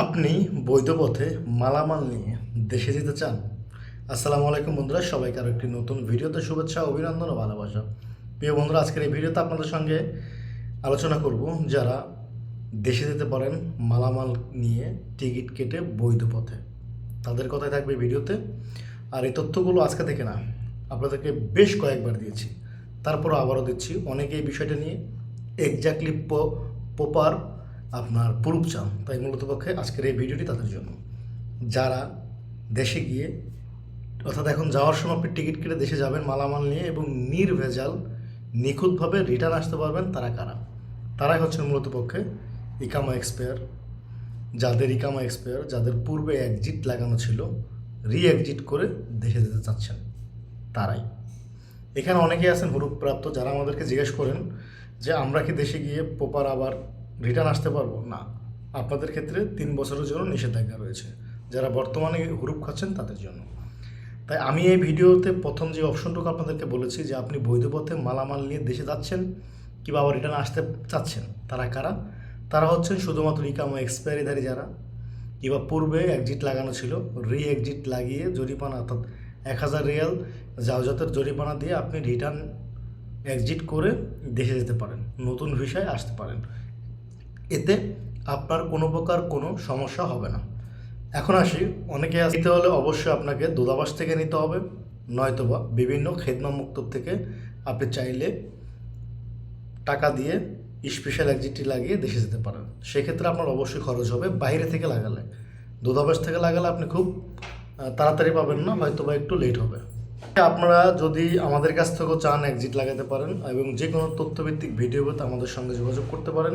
আপনি বৈধ পথে মালামাল নিয়ে দেশে যেতে চান? আসসালামু আলাইকুম বন্ধুরা, সবাইকে আরও একটি নতুন ভিডিওতে শুভেচ্ছা, অভিনন্দন ও ভালোবাসা। প্রিয় বন্ধুরা, আজকের এই ভিডিওতে আপনাদের সঙ্গে আলোচনা করব যারা দেশে যেতে পারেন মালামাল নিয়ে টিকিট কেটে বৈধ পথে তাদের কথাই থাকবে ভিডিওতে। আর এই তথ্যগুলো আজকে থেকে না, আপনাদেরকে বেশ কয়েকবার দিয়েছি। তারপরও আবারও দিচ্ছি। অনেকে এই বিষয়টা নিয়ে এক্স্যাক্টলি প্রপার আপনার প্রুফ চান, তাই মূলত পক্ষে আজকের এই ভিডিওটি তাদের জন্য। যারা দেশে গিয়ে, অর্থাৎ এখন যাওয়ার সময় আপনি টিকিট কেটে দেশে যাবেন মালামাল নিয়ে এবং নির্ভেজাল, নিখুঁতভাবে রিটার্ন আসতে পারবেন তারা কারা? তারাই হচ্ছেন মূলত পক্ষে ইকামা এক্সপায়ার। যাদের ইকামা এক্সপায়ার, যাদের পূর্বে এক্সিট লাগানো ছিল রি এক্সিট করে দেশে যেতে চাচ্ছেন, তারাই। এখানে অনেকেই আছেন হুরুপ্রাপ্ত যারা আমাদেরকে জিজ্ঞেস করেন যে আমরা কি দেশে গিয়ে প্রপার আবার রিটার্ন আসতে পারব? না। আপনাদের ক্ষেত্রে তিন বছরের জন্য নিষেধাজ্ঞা রয়েছে। যারা বর্তমানে হুরুপ খাচ্ছেন, তাদের জন্য। তাই আমি এই ভিডিওতে প্রথম যে অপশনটুকু আপনাদেরকে বলেছি যে আপনি বৈধ পথে মালামাল নিয়ে দেশে যাচ্ছেন কিংবা আবার রিটার্ন আসতে চাচ্ছেন, তারা কারা? তারা হচ্ছেন শুধুমাত্র ইকামা এক্সপায়ারিধারী যারা কিংবা পূর্বে এক্সিট লাগানো ছিল রি এক্সিট লাগিয়ে জরিমানা, অর্থাৎ এক হাজার রিয়াল যাওজাতের জরিমানা দিয়ে আপনি রিটার্ন এক্সিট করে দেশে যেতে পারেন, নতুন ভিসায় আসতে পারেন। এতে আপনার কোনো প্রকার কোনো সমস্যা হবে না। এখন আসি, অনেকে আসতে হলে অবশ্যই আপনাকে দূতাবাস থেকে নিতে হবে, নয়তোবা বিভিন্ন খেদমা মুক্ত থেকে আপনি চাইলে টাকা দিয়ে স্পেশাল এক্সিটটি লাগিয়ে দেশে যেতে পারেন। সেক্ষেত্রে আপনার অবশ্যই খরচ হবে বাইরে থেকে লাগালে। দূতাবাস থেকে লাগালে আপনি খুব তাড়াতাড়ি পাবেন না হয়তো বা একটু লেট হবে। আপনারা যদি আমাদের কাছ থেকেও চান এক্সিট লাগাতে পারেন এবং যে কোনো তথ্যভিত্তিক ভিডিও আমাদের সঙ্গে যোগাযোগ করতে পারেন